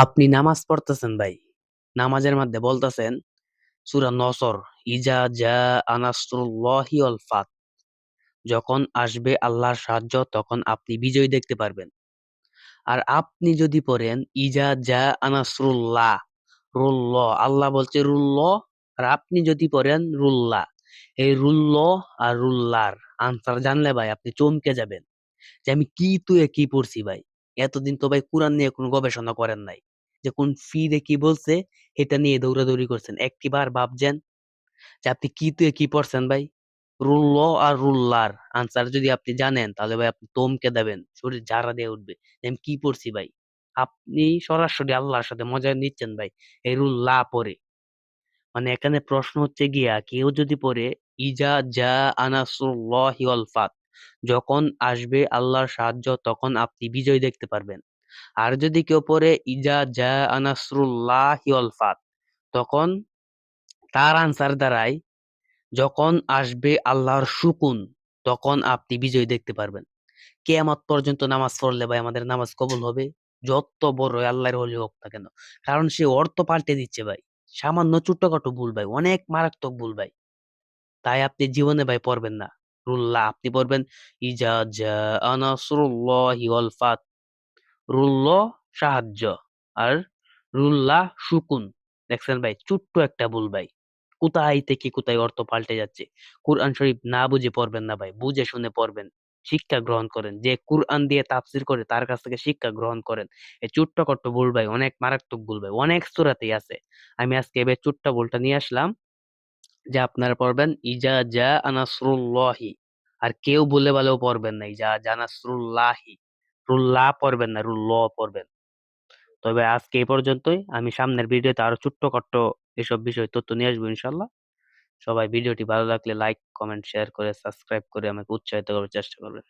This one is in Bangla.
আপনি নামাজ পড়তেছেন ভাই। নামাজের মধ্যে বলতেছেন সূরা নসর, "ইজা জাআ নাসরুল্লাহি ওয়াল ফাত" যখন আসবে আল্লাহর সাহায্য তখন আপনি বিজয় দেখতে পারবেন। আর আপনি যদি পড়েন ইজা জাআ নাসরুল্লাহ, রুল্লাহ আল্লাহ বলছে রুল্লাহ আর আপনি যদি পড়েন রুল্লাহ। এই রুল্ল আর রুল্লাহর আনসার জানলে ভাই আপনি চমকে যাবেন। যে আমি কি তুয়ে কি পড়ছি ভাই। এতদিন তো ভাই কোরআন নিয়ে কোনো গবেষণা করেন নাই। যে কোন ফিরে কি বলছে, এটা নিয়ে দৌড়াদৌড়ি করছেন। একটিবার ভাবছেন যে, আপনি কি তুয়ে কি পড়ছেন ভাই? রুল্লাহ আর রুল্লাহর আনসার যদি আপনি জানেন, তাহলে ভাই আপনি চমকে যাবেন। শরীর ঝাড়া দিয়ে উঠবে। আমি কি পড়ছি ভাই? আপনি সরাসরি আল্লাহর সাথে মজা নিচ্ছেন ভাই। এই রুল্লাহ পড়ে। মানে এখানে প্রশ্ন হচ্ছে গিয়া, কেউ যদি পড়ে, ইজা জাআ নাসরুল্লাহি ওয়াল ফাত যখন আসবে আল্লাহর সাহায্য, তখন আপনি বিজয় দেখতে পারবেন। আর যদি কেউ পড়ে, ইজা জাআ নাসরুল্লাহি ওয়াল ফাত তখন তার আনসার দাঁড়ায় যখন আসবে আল্লাহর শুকুন, তখন আপনি বিজয় দেখতে পারবেন। কেয়ামত পর্যন্ত নামাজ পড়লে ভাই আমাদের নামাজ কবুল হবে। যত বড় আল্লাহর ওলি হোক না কেন। কারণ সে অর্থ পাল্টে দিচ্ছে ভাই। সামান্য ছোট্টখাটো ভুল ভাই। অনেক মারাত্মক ভুল ভাই। তাই আপনি জীবনে ভাই পড়বেন না। রুল্লাহ, আপনি পড়বেন, ইজা জাআ নাসরুল্লাহি ওয়াল ফাত। রুল্লাহ সাহায্য আর রুল্লাহ শুকুন। দেখছেন ভাই ছোট্ট একটা ভুল ভাই। কোথায় থেকে কোথায় অর্থ পাল্টে যাচ্ছে। কুরআন শরীফ না বুঝে পড়বেন না ভাই। বুঝে শুনে পড়বেন। শিক্ষা গ্রহণ করেন। যে কুরআন দিয়ে তাফসীর করে, তার কাছ থেকে শিক্ষা গ্রহণ করেন। এই ছোট্টখাট্ট ভুল ভাই, অনেক মারাত্মক ভুল ভাই। অনেক সূরাতেই আছে। আমি আজকে এবার ছোট্ট ভুলটা নিয়ে আসলাম। যে আপনারা পড়বেন, ইজা জাআ নাসরুল্লাহি আর কেউ বলে ভালেও পড়বেন না। ইজা জাআ নাসরুল্লাহি। লা পড়বেন না, রুল ল পড়বেন। তবে আজকে এই পর্যন্তই। আমি সামনের ভিডিওতে আরও ছোট্টখাট্ট এসব বিষয়ে তথ্য নিয়ে আসব ইনশাল্লাহ সবাই ভিডিওটি ভালো লাগলে লাইক, কমেন্ট, শেয়ার করে সাবস্ক্রাইব করে আমাকে উৎসাহিত করার চেষ্টা করবেন।